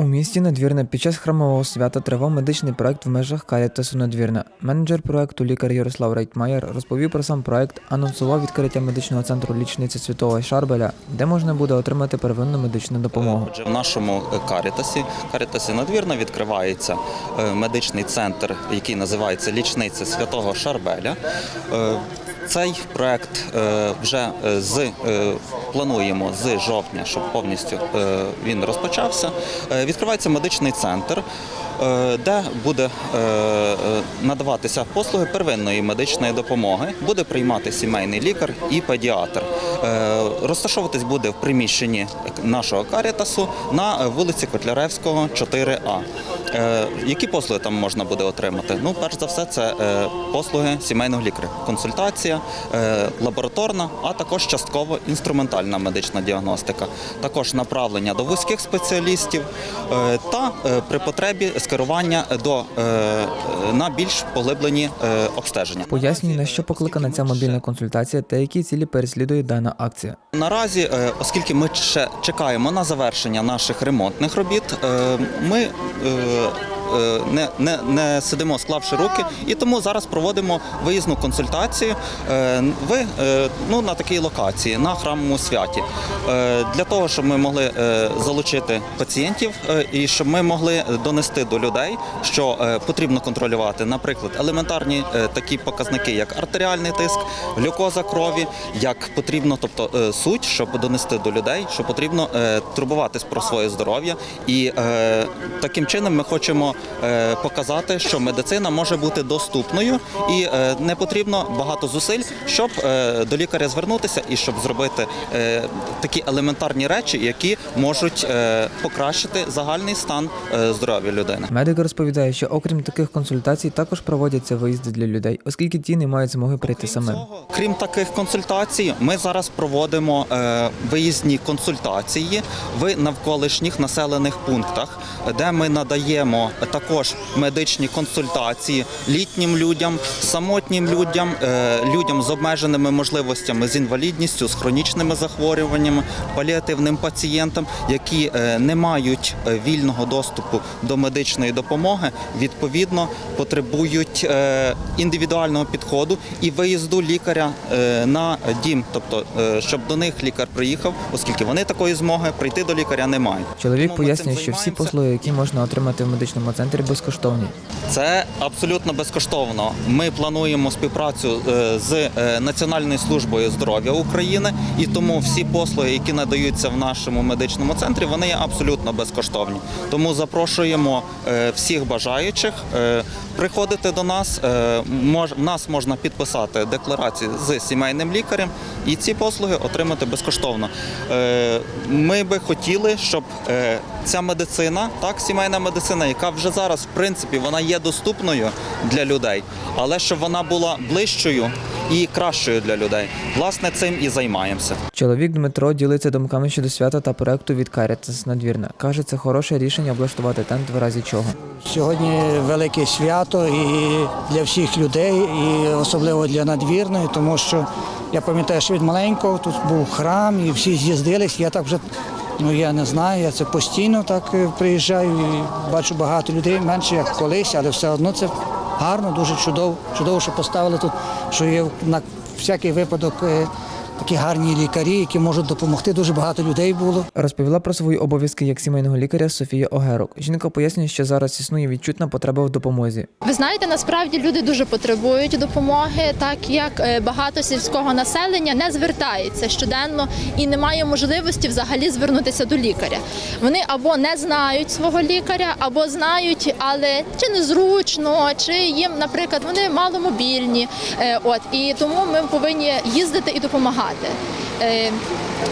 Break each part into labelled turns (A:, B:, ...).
A: У місті Надвірна під час храмового свята тривав медичний проект в межах Карітасу Надвірна. Менеджер проекту лікар Ярослав Рейтмаєр розповів про сам проект, анонсував відкриття медичного центру лічниці Святого Шарбеля, де можна буде отримати первинну медичну допомогу.
B: Отже, в нашому е, Карітасі, Карітасі надвірно відкривається е, медичний центр, який називається Лічниця Святого Шарбеля. Е, Цей проект вже з плануємо з жовтня, щоб повністю він розпочався. Відкривається медичний центр. е, Де буде е, е, надаватися послуги первинної медичної допомоги, буде приймати сімейний лікар і педіатр. Розташовуватись буде в приміщенні нашого карітасу на вулиці Котляревського, 4А. Е, Які послуги там можна буде отримати? Ну, перш за все, це послуги сімейного лікаря, консультація, лабораторна, а також частково інструментальна медична діагностика, також направлення до вузьких спеціалістів та е, при потребі скерування до е, на більш поглиблені е, обстеження.
A: Пояснює, на що покликана ця мобільна консультація та які цілі переслідує дана акція.
B: Наразі, е, оскільки ми ще чекаємо на завершення наших ремонтних робіт, е, ми е, е, не, не, не сидимо склавши руки, і тому зараз проводимо виїзну консультацію е, в, е, ну, на такій локації, на храмовому святі, Е, для того, щоб ми могли е, залучити пацієнтів е, і щоб ми могли донести до людей, що е, потрібно контролювати, наприклад, елементарні е, такі показники, як артеріальний тиск, глюкоза крові, як потрібно, тобто е, суть, щоб донести до людей, що потрібно е, турбуватись про своє здоров'я, і е, таким чином ми хочемо е, показати, що медицина може бути доступною і е, не потрібно багато зусиль, щоб е, до лікаря звернутися і щоб зробити е, такі елементарні речі, які можуть е, покращити загальний стан е, здоров'я людини.
A: Медик розповідає, що окрім таких консультацій також проводяться виїзди для людей, оскільки ті не мають змоги прийти самим.
B: Крім таких консультацій, ми зараз проводимо е, виїзні консультації в навколишніх населених пунктах, де ми надаємо також медичні консультації літнім людям, самотнім людям, е, людям з обмеженими можливостями, з інвалідністю, з хронічними захворюваннями, паліативним пацієнтам, які е, не мають е, вільного доступу до медичної допомоги, відповідно потребують індивідуального підходу і виїзду лікаря на дім, тобто щоб до них лікар приїхав, оскільки вони такої змоги прийти до лікаря не мають.
A: Чоловік пояснює, що всі послуги, які можна отримати в медичному центрі, безкоштовні.
B: Це абсолютно безкоштовно. Ми плануємо співпрацю е, з е, Національною службою здоров'я України, і тому всі послуги, які надаються в нашому медичному центрі, вони є абсолютно безкоштовні. Тому запрошуємо е, всіх бажаючих приходити до нас. В нас можна підписати декларацію з сімейним лікарем і ці послуги отримати безкоштовно. Ми би хотіли, щоб ця медицина, так, сімейна медицина, яка вже зараз, в принципі, вона є доступною для людей, але щоб вона була ближчою і кращою для людей. Власне, цим і займаємося.
A: Чоловік Дмитро ділиться думками щодо свята та проекту від Карітас Надвірна. Каже, це хороше рішення облаштувати тент в разі чого.
C: Сьогодні велике свято і для всіх людей, і особливо для надвірної, тому що я пам'ятаю, що від маленького тут був храм, і всі з'їздились. Я так вже ну я не знаю, я це постійно так е, приїжджаю і бачу багато людей, менше як колись, але все одно це гарно, дуже чудово. Чудово, що поставили тут, що є на всякий випадок. Такі гарні лікарі, які можуть допомогти. Дуже багато людей було.
A: Розповіла про свої обов'язки як сімейного лікаря Софія Огерок. Жінка пояснює, що зараз існує відчутна потреба в допомозі.
D: Ви знаєте, насправді люди дуже потребують допомоги, так як е, багато сільського населення не звертається щоденно і не має можливості взагалі звернутися до лікаря. Вони або не знають свого лікаря, або знають, але чи незручно, чи їм, наприклад, вони маломобільні. Е, От і тому ми повинні їздити і допомагати. Е,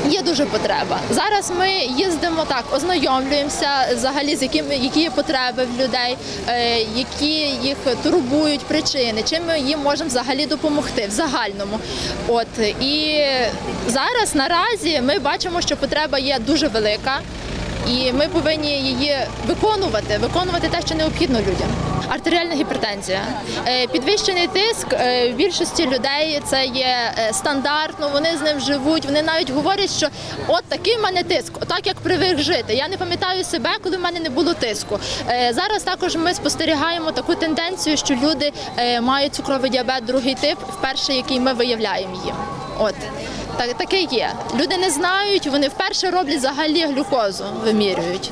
D: Є дуже потреба. Зараз ми їздимо так, ознайомлюємося взагалі з якими які є потреби в людей, е, які їх турбують причини, чим ми їм можемо взагалі допомогти в загальному. От і зараз наразі ми бачимо, що потреба є дуже велика. І ми повинні її виконувати, виконувати те, що необхідно людям. Артеріальна гіпертензія, Е, підвищений тиск е, в більшості людей це є е, стандартно. Вони з ним живуть. Вони навіть говорять, що от такий в мене тиск, отак як привик жити. Я не пам'ятаю себе, коли в мене не було тиску. Зараз також ми спостерігаємо таку тенденцію, що люди мають цукровий діабет другий тип, вперше який ми виявляємо їм. От так таке є. Люди не знають, вони вперше роблять взагалі глюкозу, вимірюють.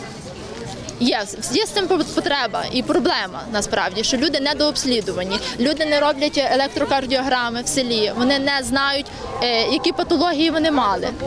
D: Є, є з цим потреба і проблема насправді, що люди недообслідувані. Люди не роблять електрокардіограми в селі, вони не знають, е, які патології вони мали.